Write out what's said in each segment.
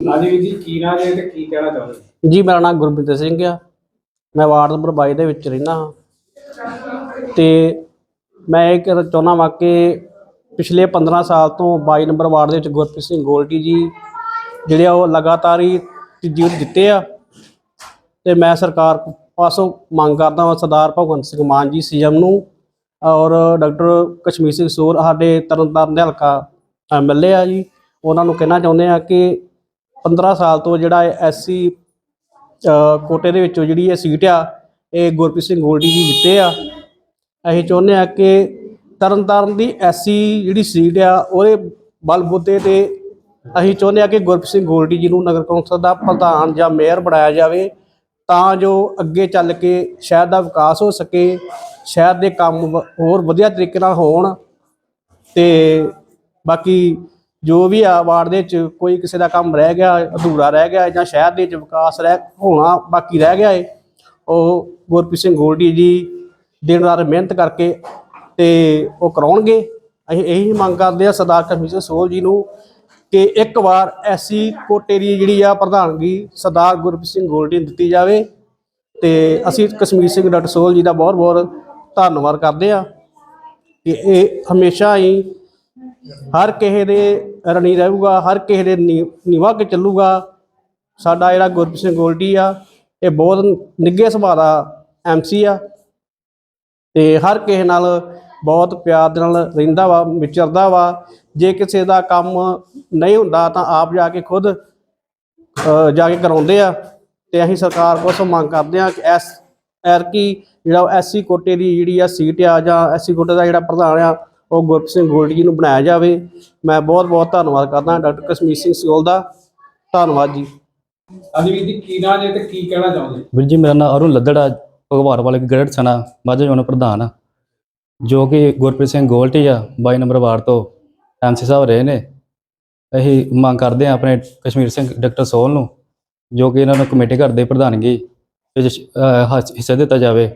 ਹਾਂਜੀ ਵੀਰ ਜੀ, ਕੀ ਨਾਂ ਜੇ ਤੇ ਕੀ ਕਹਿਣਾ ਚਾਹੁੰਦੇ ਜੀ, ਮੇਰਾ ਨਾਮ ਗੁਰਪ੍ਰੀਤ ਸਿੰਘ ਆ। ਮੈਂ ਵਾਰਡ ਨੰਬਰ 22 ਦੇ ਵਿੱਚ ਰਹਿੰਦਾ ਹਾਂ। ਤੇ ਮੈਂ ਇਹ ਕਹਿਣਾ ਚਾਹੁੰਦਾ ਵਾਂ ਕਿ ਪਿਛਲੇ 15 ਸਾਲ ਤੋਂ 22 ਨੰਬਰ ਵਾਰਡ ਦੇ ਵਿੱਚ ਗੁਰਪ੍ਰੀਤ ਸਿੰਘ ਗੋਲਟੀ ਜੀ, ਜਿਹੜੇ ਆ ਉਹ ਲਗਾਤਾਰ ਹੀ ਤੀਜੀ ਵਾਰ ਜਿੱਤੇ ਆ। ਤੇ ਮੈਂ ਸਰਕਾਰ ਪਾਸੋਂ ਮੰਗ ਕਰਦਾ ਹਾਂ ਸਰਦਾਰ ਭਗਵੰਤ ਸਿੰਘ ਮਾਨ ਜੀ ਸੀਐਮ ਨੂੰ ਔਰ ਡਾਕਟਰ ਕਸ਼ਮੀਰ ਸਿੰਘ ਸੂਰ ਸਾਡੇ ਤਰਨਤਾਰਨ ਦੇ ਹਲਕਾ ਐਮਐਲਏ ਆ ਜੀ, ਉਹਨਾਂ ਨੂੰ ਕਹਿਣਾ ਚਾਹੁੰਦੇ ਆ ਕਿ 15 ਸਾਲ ਤੋਂ ਜਿਹੜਾ ਐਸਸੀ ਕੋਟੇ ਦੇ ਵਿੱਚੋਂ ਜਿਹੜੀ ਇਹ ਸੀਟ ਆ, ਇਹ ਗੁਰਪ੍ਰੀਤ ਸਿੰਘ ਗੋਲਡੀ ਜੀ ਜਿੱਤੇ ਆ। ਅਸੀਂ ਚਾਹੁੰਦੇ ਆ ਕਿ ਤਰਨਤਾਰਨ ਦੀ ਐਸਸੀ ਜਿਹੜੀ ਸੀਟ ਆ, ਉਹਦੇ ਬਲਬੁੱਤੇ ਤੇ ਅਸੀਂ ਚਾਹੁੰਦੇ ਆ ਕਿ ਗੁਰਪ੍ਰੀਤ ਸਿੰਘ ਗੋਲਡੀ ਜੀ ਨੂੰ ਨਗਰ ਕੌਂਸਲ ਦਾ ਪ੍ਰਧਾਨ ਜਾਂ ਮੇਅਰ ਬਣਾਇਆ ਜਾਵੇ, ਤਾਂ ਜੋ ਅੱਗੇ ਚੱਲ ਕੇ ਸ਼ਹਿਰ ਦਾ ਵਿਕਾਸ ਹੋ ਸਕੇ, ਸ਼ਹਿਰ ਦੇ ਕੰਮ ਹੋਰ ਵਧੀਆ ਤਰੀਕੇ ਨਾਲ ਹੋਣ ਤੇ ਬਾਕੀ ਜੋ ਵੀ ਆ ਵਾਰਡ ਦੇ ਵਿੱਚ ਕੋਈ ਕਿਸੇ ਦਾ ਕੰਮ ਰਹਿ ਗਿਆ, ਅਧੂਰਾ ਰਹਿ ਗਿਆ ਜਾਂ ਸ਼ਹਿਰ ਦੇ ਵਿੱਚ ਵਿਕਾਸ ਰਹਿ, ਹੋਣਾ ਬਾਕੀ ਰਹਿ ਗਿਆ ਏ, ਉਹ ਗੁਰਪ੍ਰੀਤ ਸਿੰਘ ਗੋਲਡੀ ਜੀ ਦਿਨ ਰਾਤ ਮਿਹਨਤ ਕਰਕੇ ਤੇ ਉਹ ਕਰਾਉਣਗੇ। ਅਸੀਂ ਇਹੀ ਮੰਗ ਕਰਦੇ ਆ ਸਰਦਾਰ ਕਮਿਸ਼ਨ ਸੋਲ ਜੀ ਨੂੰ ਕਿ ਇੱਕ ਵਾਰ ਐਸੀ ਕੋਟੇ ਦੀ ਜਿਹੜੀ ਆ ਪ੍ਰਧਾਨਗੀ ਸਰਦਾਰ ਗੁਰਪ੍ਰੀਤ ਸਿੰਘ ਗੋਲਡੀ ਨੂੰ ਦਿੱਤੀ ਜਾਵੇ ਤੇ ਅਸੀਂ ਕਸ਼ਮੀਰ ਸਿੰਘ ਡਾਕਟਰ ਸੋਲ ਜੀ ਦਾ ਬਹੁਤ ਬਹੁਤ ਧੰਨਵਾਦ ਕਰਦੇ ਆ ਕਿ ਇਹ ਹਮੇਸ਼ਾ ਹੀ ਹਰ ਕਿਸੇ ਦੇ ਰਣੀ ਰਹੂਗਾ, ਹਰ ਕਿਸੇ ਦੇ ਨੀ- ਨਿਭਾ ਕੇ ਚੱਲੂਗਾ। ਸਾਡਾ ਜਿਹੜਾ ਗੁਰਪ੍ਰੀਤ ਸਿੰਘ ਗੋਲਡੀ ਆ, ਇਹ ਬਹੁਤ ਨਿੱਘੇ ਸੁਭਾਅ ਦਾ ਐਮਸੀ ਆ। ਤੇ ਹਰ ਕਿਸੇ ਨਾਲ ਬਹੁਤ ਪਿਆਰ ਦੇ ਨਾਲ ਰਹਿੰਦਾ ਵਾ, ਵਿਚਰਦਾ ਵਾ। ਜੇ ਕਿਸੇ ਦਾ ਕੰਮ ਨਹੀਂ ਹੁੰਦਾ ਤਾਂ ਆਪ ਜਾ ਕੇ ਖੁਦ ਜਾ ਕੇ ਕਰਾਉਂਦੇ ਆ। ਤੇ ਅਸੀਂ ਸਰਕਾਰ ਕੋਲੋਂ ਮੰਗ ਕਰਦੇ ਆ ਕਿ ਐਸ ਐਰਕੀ ਜਿਹੜਾ ਐਸਸੀ ਕੋਟੇ ਦੀ ਜਿਹੜੀ ਆ ਸੀਟ ਆ ਜਾਂ ਐਸਸੀ ਕੋਟੇ ਦਾ ਜਿਹੜਾ ਪ੍ਰਧਾਨ ਆ ਉਹ ਗੁਰਪ੍ਰੀਤ ਸਿੰਘ ਗੋਲਡੀ ਜੀ ਨੂੰ ਬਣਾਇਆ ਜਾਵੇ। ਮੈਂ ਬਹੁਤ ਬਹੁਤ ਧੰਨਵਾਦ ਕਰਦਾ ਡਾਕਟਰ ਕਸ਼ਮੀਰ ਸਿੰਘ ਸਿਓਲ ਦਾ। ਧੰਨਵਾਦ ਜੀ। ਵੀਰ ਜੀ ਕੀ ਨਾਂ ਜੇ ਤੇ ਕੀ ਕਹਿਣਾ ਚਾਹੁੰਦੇ ਵੀਰ ਜੀ ਮੇਰਾ ਨਾਮ ਅਰੁਣ ਲੱਦੜਾ ਭਗਵਾਨ ਵਾਲੇ ਗ੍ਰੇਡ ਸਨਾ ਮਾਝਾ ਜੋਨ ਪ੍ਰਧਾਨ ਆ, ਜੋ ਕਿ ਗੁਰਪ੍ਰੀਤ ਸਿੰਘ ਗੋਲਟੀ ਆ 22 ਨੰਬਰ ਵਾਰਡ ਤੋਂ ਐਮਸੀ ਸਾਹਿਬ ਰਹੇ ਨੇ। ਅਸੀਂ ਮੰਗ ਕਰਦੇ ਆ ਆਪਣੇ ਕਸ਼ਮੀਰ ਸਿੰਘ ਡਾਕਟਰ ਸੋਹਲ ਨੂੰ ਜੋ ਕਿ ਇਹਨਾਂ ਨੂੰ ਕਮੇਟੀ ਘਰ ਦੇ ਪ੍ਰਧਾਨਗੀ ਹਿੱਸਾ ਦਿੱਤਾ ਜਾਵੇ।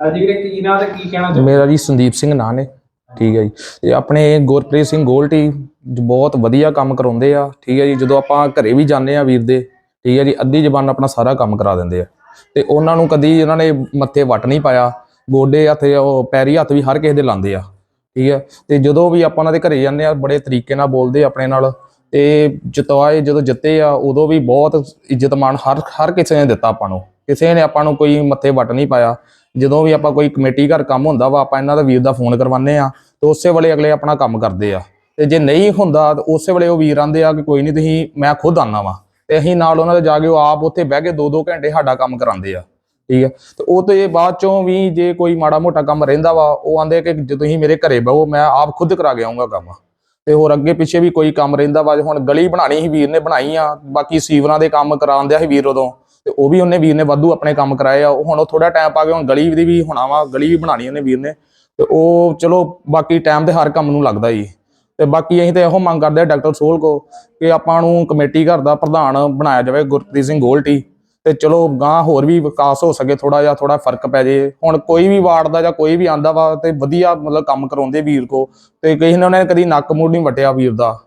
ਹਾਂਜੀ ਵੀਰੇ, ਕੀ ਨਾਂ ਤੇ ਕੀ ਕਹਿਣਾ ਚਾਹੁੰਦੇ ਮੇਰਾ ਜੀ ਸੰਦੀਪ ਸਿੰਘ ਨਾਂ ਨੇ, ਠੀਕ ਹੈ ਜੀ। ਤੇ ਆਪਣੇ ਗੁਰਪ੍ਰੀਤ ਸਿੰਘ ਗੋਲਟੀ ਬਹੁਤ ਵਧੀਆ ਕੰਮ ਕਰਾਉਂਦੇ ਆ, ਠੀਕ ਹੈ ਜੀ। ਜਦੋਂ ਆਪਾਂ ਘਰੇ ਵੀ ਜਾਂਦੇ ਆ ਵੀਰ ਦੇ, ਠੀਕ ਹੈ ਜੀ, ਅੱਧੀ ਜ਼ਬਾਨ ਆਪਣਾ ਸਾਰਾ ਕੰਮ ਕਰਾ ਦਿੰਦੇ ਆ। ਤੇ ਉਹਨਾਂ ਨੂੰ ਕਦੀ ਉਹਨਾਂ ਨੇ ਮੱਥੇ ਵੱਟ ਨਹੀਂ ਪਾਇਆ, ਗੋਡੇ ਹੱਥ ਉਹ ਪੈਰੀ ਹੱਥ ਵੀ ਹਰ ਕਿਸੇ ਦੇ ਲਾਉਂਦੇ ਆ, ਠੀਕ ਹੈ। ਤੇ ਜਦੋਂ ਵੀ ਆਪਾਂ ਉਹਨਾਂ ਦੇ ਘਰੇ ਜਾਂਦੇ ਆ, ਬੜੇ ਤਰੀਕੇ ਨਾਲ ਬੋਲਦੇ ਆਪਣੇ ਨਾਲ, ਤੇ ਜਿਤਵਾਏ ਜਦੋਂ ਜਿੱਤੇ ਆ, ਉਦੋਂ ਵੀ ਬਹੁਤ ਇੱਜ਼ਤ ਮਾਣ ਹਰ ਹਰ ਕਿਸੇ ਨੇ ਦਿੱਤਾ ਆਪਾਂ ਨੂੰ। ਕਿਸੇ ਨੇ ਆਪਾਂ ਨੂੰ ਕੋਈ ਮੱਥੇ ਵੱਟ ਨਹੀਂ ਪਾਇਆ ਜਦੋਂ ਵੀ ਆਪਾਂ ਕੋਈ ਕਮੇਟੀ ਘਰ ਕੰਮ ਹੁੰਦਾ ਵਾ, ਆਪਾਂ ਇਹਨਾਂ ਦਾ ਵੀਰ ਦਾ ਫੋਨ ਕਰਵਾਉਂਦੇ ਆ ਤੇ ਉਸੇ ਵੇਲੇ ਅਗਲੇ ਆਪਣਾ ਕੰਮ ਕਰਦੇ ਆ। ਤੇ ਜੇ ਨਹੀਂ ਹੁੰਦਾ, ਤਾਂ ਉਸੇ ਵੇਲੇ ਉਹ ਵੀਰ ਆਂਦੇ ਆ ਕਿ ਕੋਈ ਨਹੀਂ, ਤੁਸੀਂ ਮੈਂ ਖੁਦ ਆਨਾ ਵਾ। ਤੇ ਅਸੀਂ ਨਾਲ ਉਹਨਾਂ ਦੇ ਜਾ ਕੇ ਉਹ ਆਪ ਉੱਥੇ ਬਹਿ ਕੇ 2-2 ਘੰਟੇ ਸਾਡਾ ਕੰਮ ਕਰਾਉਂਦੇ ਆ। ਠੀਕ ਹੈ ਤੇ ਉਹ ਤੇ ਬਾਅਦ ਚੋਂ ਵੀ ਜੇ ਕੋਈ ਮਾੜਾ ਮੋਟਾ ਕੰਮ ਰਹਿੰਦਾ ਵਾ, ਉਹ ਆਂਦੇ ਕਿ ਜੇ ਤੁਸੀਂ ਮੇਰੇ ਘਰੇ ਬਹੋ, ਮੈਂ ਆਪ ਖੁਦ ਕਰਾ ਕੇ ਆਉਂਗਾ ਕੰਮ। ਤੇ ਹੋਰ ਅੱਗੇ ਪਿੱਛੇ ਵੀ ਕੋਈ ਕੰਮ ਰਹਿੰਦਾ ਵਾ ਹੁਣ ਗਲੀ ਬਣਾਣੀ ਸੀ, ਵੀਰ ਨੇ ਬਣਾਈ ਆ, ਬਾਕੀ ਸੀਵਰਾਂ ਦੇ ਕੰਮ ਕਰਾਉਂਦਿਆ ਸੀ ਵੀਰ ਉਦੋਂ। ਤੇ ਉਹ ਵੀ ਉਹਨੇ ਵੀਰ ਨੇ ਵਾਧੂ ਆਪਣੇ ਕੰਮ ਕਰਾਏ ਆ। ਉਹ ਹੁਣ ਉਹ ਥੋੜਾ ਟਾਈਮ ਪਾ ਕੇ ਹੁਣ ਗਲੀ ਦੀ ਵੀ ਹੋਣਾ ਵਾ ਗਲੀ ਵੀ ਬਣਾਣੀ ਉਹਨੇ ਵੀਰ ਨੇ। ਤੇ ਉਹ ਚਲੋ ਬਾਕੀ ਟਾਈਮ ਤੇ ਹਰ ਕੰਮ ਨੂੰ ਲੱਗਦਾ ਜੀ। ਤੇ ਬਾਕੀ ਅਸੀਂ ਤੇ ਇਹੋ ਮੰਗ ਕਰਦੇ ਆ ਡਾਕਟਰ ਸੋਲ ਕੋ ਕਿ ਆਪਾਂ ਨੂੰ ਕਮੇਟੀ ਘਰ ਦਾ ਪ੍ਰਧਾਨ ਬਣਾਇਆ ਜਾਵੇ, ਗੁਰਪ੍ਰੀਤ ਸਿੰਘ ਗੋਲਟੀ। ਤੇ ਚਲੋ ਗਾਂ ਹੋਰ ਵੀ ਵਿਕਾਸ ਹੋ ਸਕੇ ਥੋੜਾ ਜਿਹਾ ਥੋੜਾ ਫ਼ਰਕ ਪੈ ਜੇ। ਹੁਣ ਕੋਈ ਵੀ ਵਾਰਡ ਦਾ ਜਾਂ ਕੋਈ ਵੀ ਆਂਦਾ ਵਾ ਤੇ ਵਧੀਆ ਮਤਲਬ ਕੰਮ ਕਰਾਉਂਦੇ ਵੀਰ ਕੋ। ਤੇ ਕਿਸੇ ਨੇ ਉਹਨੇ ਕਦੀ ਨੱਕ ਮੂੰਹ ਨਹੀਂ ਵਟਿਆ ਵੀਰ ਦਾ।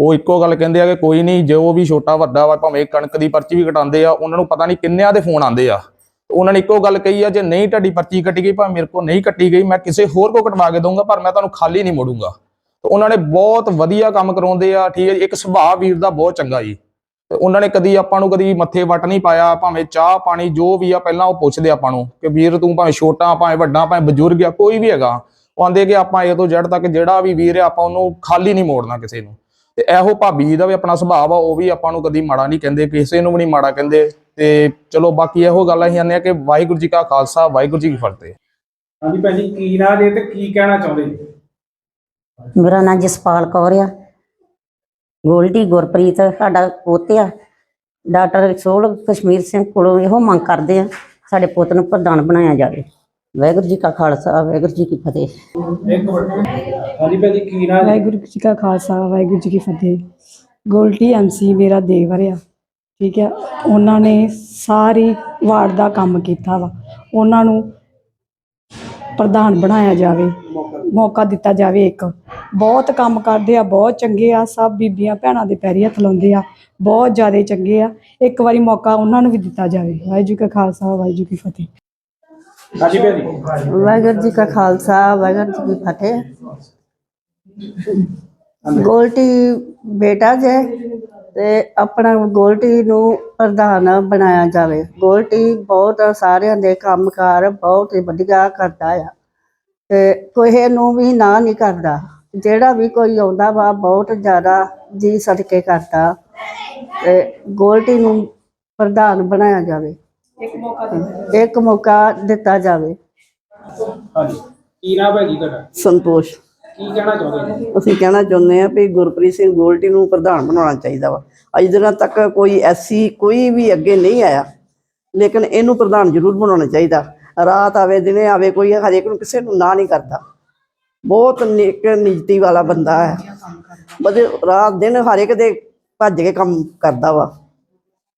ਉਹ ਇੱਕੋ ਗੱਲ ਕਹਿੰਦੇ ਆ ਕਿ ਕੋਈ ਨਹੀਂ, ਜੋ ਵੀ ਛੋਟਾ ਵੱਡਾ ਵਾ, ਭਾਵੇਂ ਕਣਕ ਦੀ ਪਰਚੀ ਵੀ ਕਟਾਉਂਦੇ ਆ, ਉਹਨਾਂ ਨੂੰ ਪਤਾ ਨਹੀਂ ਕਿੰਨਿਆਂ ਦੇ ਫੋਨ ਆਉਂਦੇ ਆ। ਉਹਨਾਂ ਨੇ ਇੱਕੋ ਗੱਲ ਕਹੀ ਆ, ਜੇ ਨਹੀਂ ਤੁਹਾਡੀ ਪਰਚੀ ਕੱਟੀ ਗਈ, ਭਾਵੇਂ ਮੇਰੇ ਕੋਲ ਨਹੀਂ ਕੱਟੀ ਗਈ, ਮੈਂ ਕਿਸੇ ਹੋਰ ਕੋ ਕਟਵਾ ਕੇ ਦਊਂਗਾ, ਪਰ ਮੈਂ ਤੁਹਾਨੂੰ ਖਾਲੀ ਨਹੀਂ ਮੋੜੂੰਗਾ। ਤੇ ਉਹਨਾਂ ਨੇ ਬਹੁਤ ਵਧੀਆ ਕੰਮ ਕਰਾਉਂਦੇ ਆ, ਠੀਕ ਹੈ ਜੀ, ਇੱਕ ਸੁਭਾਅ ਵੀਰ ਦਾ ਬਹੁਤ ਚੰਗਾ ਜੀ। ਤੇ ਉਹਨਾਂ ਨੇ ਕਦੀ ਆਪਾਂ ਨੂੰ ਕਦੀ ਮੱਥੇ ਵੱਟ ਨਹੀਂ ਪਾਇਆ, ਭਾਵੇਂ ਚਾਹ ਪਾਣੀ ਜੋ ਵੀ ਆ, ਪਹਿਲਾਂ ਉਹ ਪੁੱਛਦੇ ਆਪਾਂ ਨੂੰ ਕਿ ਵੀਰ ਤੂੰ ਭਾਵੇਂ ਛੋਟਾ, ਭਾਵੇਂ ਵੱਡਾ, ਭਾਵੇਂ ਬਜ਼ੁਰਗ ਆ, ਕੋਈ ਵੀ ਹੈਗਾ। ਉਹ ਆਂਦੇ ਕਿ ਆਪਾਂ ਇਹ ਤੋਂ ਜੜ ਤੱਕ ਜਿਹੜਾ ਵੀ ਵੀਰ ਆ, ਆਪਾਂ ਉਹਨੂੰ ਖਾਲੀ ਨਹੀਂ ਮੋੜਨਾ ਕਿਸੇ ਨੂੰ। ਤੇ ਇਹੋ ਭਾਬੀ ਜੀ ਦਾ ਵੀ ਆਪਣਾ ਸੁਭਾਅ ਆ ਉਹ ਵੀ ਆਪਾਂ ਨੂੰ ਕਦੀ ਮਾੜਾ ਨਹੀਂ ਕਹਿੰਦੇ ਕਿਸੇ ਨੂੰ ਵੀ ਨਹੀਂ ਮਾੜਾ ਕਹਿੰਦੇ। ਤੇ ਚਲੋ ਬਾਕੀ ਇਹੋ ਗੱਲ ਅਸੀਂ ਆਨੇ ਆ ਕਿ ਵਾਹਿਗੁਰੂ ਜੀ ਕਾ ਖਾਲਸਾ ਵਾਹਿਗੁਰੂ ਜੀ ਕੀ ਫਤਿਹ। ਹਾਂਜੀ ਭੈਣ ਜੀ ਕੀ ਨਾਂ ਜੇ ਤੇ ਕੀ ਕਹਿਣਾ ਚਾਹੁੰਦੇ? ਜੀ ਮੇਰਾ ਨਾਂ ਜਸਪਾਲ ਕੌਰ ਆ। ਗੋਲਡੀ ਗੁਰਪ੍ਰੀਤ ਸਾਡਾ ਪੁੱਤ ਆ। ਡਾਕਟਰ ਸੋਲ ਕਸ਼ਮੀਰ ਸਿੰਘ ਕੋਲੋਂ ਇਹੋ ਮੰਗ ਕਰਦੇ ਆ ਸਾਡੇ ਪੁੱਤ ਨੂੰ ਪ੍ਰਧਾਨ ਬਣਾਇਆ ਜਾਵੇ। ਵਾਹਿਗੁਰੂ ਜੀ ਕਾ ਖਾਲਸਾ ਵਾਹਿਗੁਰੂ ਜੀ ਕੀ ਫਤਿਹ। ਇੱਕ ਮਿੰਟ। ਹਾਂਜੀ ਭੈਣ ਜੀ ਕੀ ਨਾਂ ਜੀ ਵਾਹਿਗੁਰੂ ਜੀ ਕਾ ਖਾਲਸਾ ਵਾਹਿਗੁਰੂ ਜੀ ਕੀ ਫਤਿਹ। ਗੋਲਟੀ ਐਮਸੀ ਮੇਰਾ ਦੇਵਰ ਆ ਠੀਕ ਹੈ ਉਹਨਾਂ ਨੇ ਸਾਰੀ ਵਾਰਡ ਦਾ ਕੰਮ ਕੀਤਾ ਵਾ। ਉਹਨਾਂ ਨੂੰ ਪ੍ਰਧਾਨ ਬਣਾਇਆ ਜਾਵੇ ਮੌਕਾ ਦਿੱਤਾ ਜਾਵੇ ਇੱਕ। ਬਹੁਤ ਕੰਮ ਕਰਦੇ ਆ ਬਹੁਤ ਚੰਗੇ ਆ ਸਭ ਬੀਬੀਆਂ ਭੈਣਾਂ ਦੇ ਪੈਰੀ ਹੱਥ ਲਾਉਂਦੇ ਆ ਬਹੁਤ ਜ਼ਿਆਦਾ ਚੰਗੇ ਆ। ਇੱਕ ਵਾਰੀ ਮੌਕਾ ਉਹਨਾਂ ਨੂੰ ਵੀ ਦਿੱਤਾ ਜਾਵੇ। ਵਾਹਿਗੁਰੂ ਜੀ ਕਾ ਖਾਲਸਾ ਵਾਹਿਗੁਰੂ ਜੀ ਕੀ ਫਤਿਹ। ਹਾਂਜੀ ਭੈਣ ਜੀ। ਵਾਹਿਗੁਰੂ ਜੀ ਕਾ ਖਾਲਸਾ ਵਾਹਿਗੁਰੂ ਜੀ ਕੀ ਫਤਿਹ। ਗੋਲਟੀ ਬੇਟਾ ਜੇ ਤੇ ਆਪਣਾ ਗੋਲਟੀ ਨੂੰ ਪ੍ਰਧਾਨ ਬਣਾਇਆ ਜਾਵੇ। ਗੋਲਟੀ ਬਹੁਤ ਸਾਰਿਆਂ ਦੇ ਕੰਮਕਾਰ ਬਹੁਤ ਹੀ ਵਧੀਆ ਕਰਦਾ ਆ। ਤੇ ਕੋਈ ਨੂੰ ਵੀ ਨਾ ਨਹੀਂ ਕਰਦਾ। ਜਿਹੜਾ ਵੀ ਕੋਈ ਆਉਂਦਾ ਵਾ ਬਹੁਤ ਜ਼ਿਆਦਾ ਜੀ ਸਦਕੇ ਕਰਦਾ। ਤੇ ਗੋਲਟੀ ਨੂੰ ਪ੍ਰਧਾਨ ਬਣਾਇਆ ਜਾਵੇ। ਇੱਕ ਮੌਕਾ ਦਿੱਤਾ ਜਾਵੇ। ਹਾਂਜੀ। ਕੀ ਨਾਮ ਹੈ ਜੀ ਤੁਹਾਡਾ? ਸੰਤੋਸ਼। ਕੀ ਕਹਿਣਾ ਚਾਹੁੰਦੇ ਜੀ ਅਸੀਂ ਕਹਿਣਾ ਚਾਹੁੰਦੇ ਹਾਂ ਵੀ ਗੁਰਪ੍ਰੀਤ ਸਿੰਘ ਗੋਲਟੀ ਨੂੰ ਪ੍ਰਧਾਨ ਬਣਾਉਣਾ ਚਾਹੀਦਾ ਵਾ। ਅੱਜ ਦਿਨਾਂ ਤੱਕ ਕੋਈ ਐਸੀ ਕੋਈ ਵੀ ਅੱਗੇ ਨਹੀਂ ਆਇਆ ਲੇਕਿਨ ਇਹਨੂੰ ਪ੍ਰਧਾਨ ਜ਼ਰੂਰ ਬਣਾਉਣਾ ਚਾਹੀਦਾ। ਰਾਤ ਆਵੇ ਦਿਨੇ ਆਵੇ ਕੋਈ ਹਰੇਕ ਨੂੰ ਕਿਸੇ ਨੂੰ ਨਾ ਨਹੀਂ ਕਰਦਾ। ਬਹੁਤ ਨੇਕ ਨਿਜਤੀ ਵਾਲਾ ਬੰਦਾ ਹੈ। ਬਦੇ ਰਾਤ ਦਿਨ ਹਰੇਕ ਦੇ ਭੱਜ ਕੇ ਕੰਮ ਕਰਦਾ ਵਾ।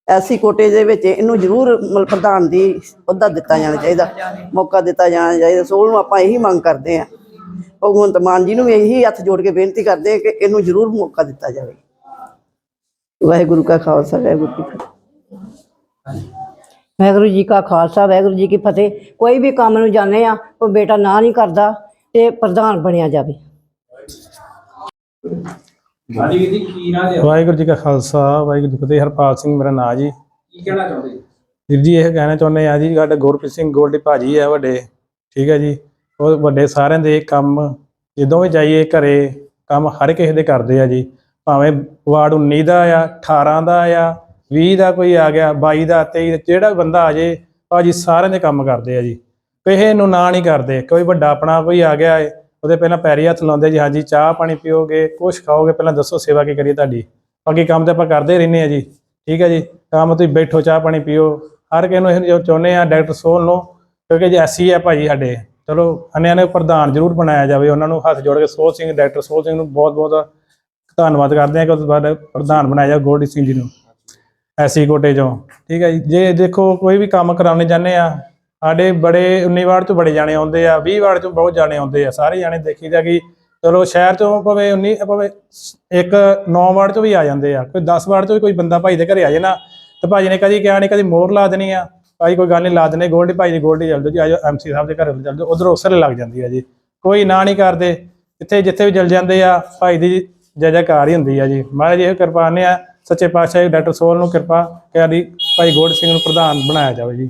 ਐਸੀ ਕੋਟੇ ਦੇ ਵਿੱਚ ਇਹਨੂੰ ਜ਼ਰੂਰ ਮਤਲਬ ਪ੍ਰਧਾਨ ਦੀ ਅਹੁਦਾ ਦਿੱਤਾ ਜਾਣਾ ਚਾਹੀਦਾ, ਮੌਕਾ ਦਿੱਤਾ ਜਾਣਾ ਚਾਹੀਦਾ। ਸੋ ਉਹਨੂੰ ਆਪਾਂ ਇਹੀ ਮੰਗ ਕਰਦੇ ਹਾਂ। ਭਗਵੰਤ ਮਾਨ ਜੀ ਨੂੰ ਵੀ ਇਹੀ ਹੱਥ ਜੋੜ ਕੇ ਬੇਨਤੀ ਕਰਦੇ ਹਾਂ ਕਿ ਇਹਨੂੰ ਜ਼ਰੂਰ ਮੌਕਾ ਦਿੱਤਾ ਜਾਵੇ। ਵਾਹਿਗੁਰੂ ਕਾ ਖਾਲਸਾ, ਵਾਹਿਗੁਰੂ ਕੀ ਫਤਿਹ। ਵਾਹਿਗੁਰੂ ਜੀ ਕਾ ਖਾਲਸਾ, ਵਾਹਿਗੁਰੂ ਜੀ ਕੀ ਫਤਿਹ। ਕੋਈ ਵੀ ਕੰਮ ਨੂੰ ਜਾਂਦੇ ਆ ਉਹ ਬੇਟਾ ਨਾ ਨਹੀਂ ਕਰਦਾ, ਤੇ ਪ੍ਰਧਾਨ ਬਣਿਆ ਜਾਵੇ। ਹਾਂਜੀ ਵੀਰ ਜੀ ਕੀ ਨਾਂ ਜੀ ਵਾਹਿਗੁਰੂ ਜੀ ਕਾ ਖਾਲਸਾ ਵਾਹਿਗੁਰੂ ਜੀ ਕੀ ਫਤਿਹ ਹਰਪਾਲ ਸਿੰਘ ਮੇਰਾ ਨਾਂ ਜੀ। ਕੀ ਕਹਿਣਾ ਚਾਹੁੰਦੇ? ਜੀ ਵੀਰ ਜੀ ਇਹ ਕਹਿਣਾ ਚਾਹੁੰਦੇ ਆ ਜੀ ਸਾਡੇ ਗੁਰਪ੍ਰੀਤ ਸਿੰਘ ਗੋਲਡੀ ਭਾਜੀ ਆ ਵੱਡੇ ਠੀਕ ਹੈ ਜੀ। ਉਹ ਵੱਡੇ ਸਾਰਿਆਂ ਦੇ ਕੰਮ ਜਦੋਂ ਵੀ ਜਾਈਏ ਘਰੇ ਕੰਮ ਹਰ ਕਿਸੇ ਦੇ ਕਰਦੇ ਆ ਜੀ। ਭਾਵੇਂ ਵਾਰਡ 19 ਦਾ ਆ 18 ਦਾ ਆ 20 ਦਾ ਕੋਈ ਆ ਗਿਆ 22 ਦਾ 23 ਦਾ ਜਿਹੜਾ ਬੰਦਾ ਆ ਜੇ ਭਾਜੀ ਸਾਰਿਆਂ ਦੇ ਕੰਮ ਕਰਦੇ ਆ ਜੀ। ਕਿਸੇ ਨੂੰ ਨਾ ਨਹੀਂ ਕਰਦੇ ਕੋਈ ਵੱਡਾ ਆਪਣਾ ਕੋਈ ਆ ਗਿਆ ਏ ਉਹਦੇ ਪਹਿਲਾਂ ਪੈਰੀ ਹੱਥ ਲਾਉਂਦੇ ਜੀ, ਹਾਂਜੀ, ਚਾਹ ਪਾਣੀ ਪੀਓਗੇ, ਕੁਛ ਖਾਓਗੇ, ਪਹਿਲਾਂ ਦੱਸੋ ਸੇਵਾ ਕੀ ਕਰੀਏ ਤੁਹਾਡੀ। ਬਾਕੀ ਕੰਮ ਤੇ ਆਪਾਂ ਕਰਦੇ ਰਹਿੰਦੇ ਆ ਜੀ, ਠੀਕ ਹੈ ਜੀ। ਕੰਮ ਤੁਸੀਂ ਬੈਠੋ, ਚਾਹ ਪਾਣੀ ਪੀਓ। ਹਰ ਕਿਸੇ ਨੂੰ ਇਹ ਜੋ ਚਾਹੁੰਦੇ ਆ ਡਾਕਟਰ ਸੋਹਲ ਨੂੰ, ਕਿਉਂਕਿ ਜੀ ਐਸੀ ਆ ਭਾਜੀ ਸਾਡੇ। ਚਲੋ, ਅੰਨਿਆਂ ਨੇ ਪ੍ਰਧਾਨ ਜ਼ਰੂਰ ਬਣਾਇਆ ਜਾਵੇ, ਉਹਨਾਂ ਨੂੰ ਹੱਥ ਜੋੜ ਕੇ ਸੋਹਲ ਸਿੰਘ, ਡਾਕਟਰ ਸੋਹਲ ਸਿੰਘ ਨੂੰ ਬਹੁਤ ਬਹੁਤ ਧੰਨਵਾਦ ਕਰਦੇ ਆ ਕਿ ਉਸ ਬਾਅਦ ਪ੍ਰਧਾਨ ਬਣਾਇਆ ਜਾ ਗੋਲਡੀ ਸਿੰਘ ਜੀ ਨੂੰ। ਐਸੀ ਕੋਟੇ ਚੋਂ, ਠੀਕ ਹੈ ਜੀ। ਜੇ ਦੇਖੋ, ਕੋਈ ਵੀ ਕੰਮ ਕਰਾਉਣੇ ਚਾਹੁੰਦੇ ਆ ਸਾਡੇ ਬੜੇ 19 ਵਾਰਡ ਤੋਂ ਬੜੇ ਜਾਣੇ ਆਉਂਦੇ ਆ 20 ਵਾਰਡ ਤੋਂ ਬਹੁਤ ਜਾਣੇ ਆਉਂਦੇ ਆ, ਸਾਰੇ ਜਾਣੇ ਦੇਖੀਦਾ ਕਿ ਚਲੋ ਸ਼ਹਿਰ ਤੋਂ ਭਾਵੇਂ 19 ਭਾਵੇਂ ਇੱਕ 9 ਵਾਰਡ ਤੋਂ ਵੀ ਆ ਜਾਂਦੇ ਆ, ਕੋਈ 10 ਵਾਰਡ ਤੋਂ ਵੀ ਕੋਈ ਬੰਦਾ ਭਾਈ ਦੇ ਘਰੇ ਆ ਜਾਣਾ ਨਾ, ਤੇ ਭਾਜੀ ਨੇ ਕਦੀ ਕਿਹਾ ਨਹੀਂ ਕਦੀ ਮੋਹਰ ਲਾ ਦੇਣੀ ਆ, ਭਾਈ ਕੋਈ ਗੱਲ ਨਹੀਂ ਲਾ ਦੇਣੇ ਗੋਲਡੀ, ਭਾਈ ਦੀ ਗੋਲਡੀ ਚੱਲ ਜਾਓ ਜੀ, ਆਜੋ ਐਮਸੀ ਸਾਹਿਬ ਦੇ ਘਰੇ ਚੱਲ ਜਾਓ, ਉਧਰ ਉਸਰੇ ਲੱਗ ਜਾਂਦੀ ਆ ਜੀ, ਕੋਈ ਨਾ ਨਹੀਂ ਕਰਦੇ, ਜਿੱਥੇ ਜਿੱਥੇ ਵੀ ਜਲ ਜਾਂਦੇ ਆ, ਭਾਈ ਦੀ ਜੈ ਜੈਕਾਰ ਹੀ ਹੁੰਦੀ ਆ ਜੀ, ਮਹਾਰਾਜ ਇਹ ਕਿਰਪਾ ਕਿਰਪਾਨੇ ਆ, ਸੱਚੇ ਪਾਤਸ਼ਾਹ ਡਾਕਟਰ ਸੋਲ ਨੂੰ ਕਿਰਪਾ ਕਰੀ ਭਾਈ ਗੋਲਡ ਸਿੰਘ ਨੂੰ ਪ੍ਰਧਾਨ ਬਣਾਇਆ ਜਾਵੇ ਜੀ।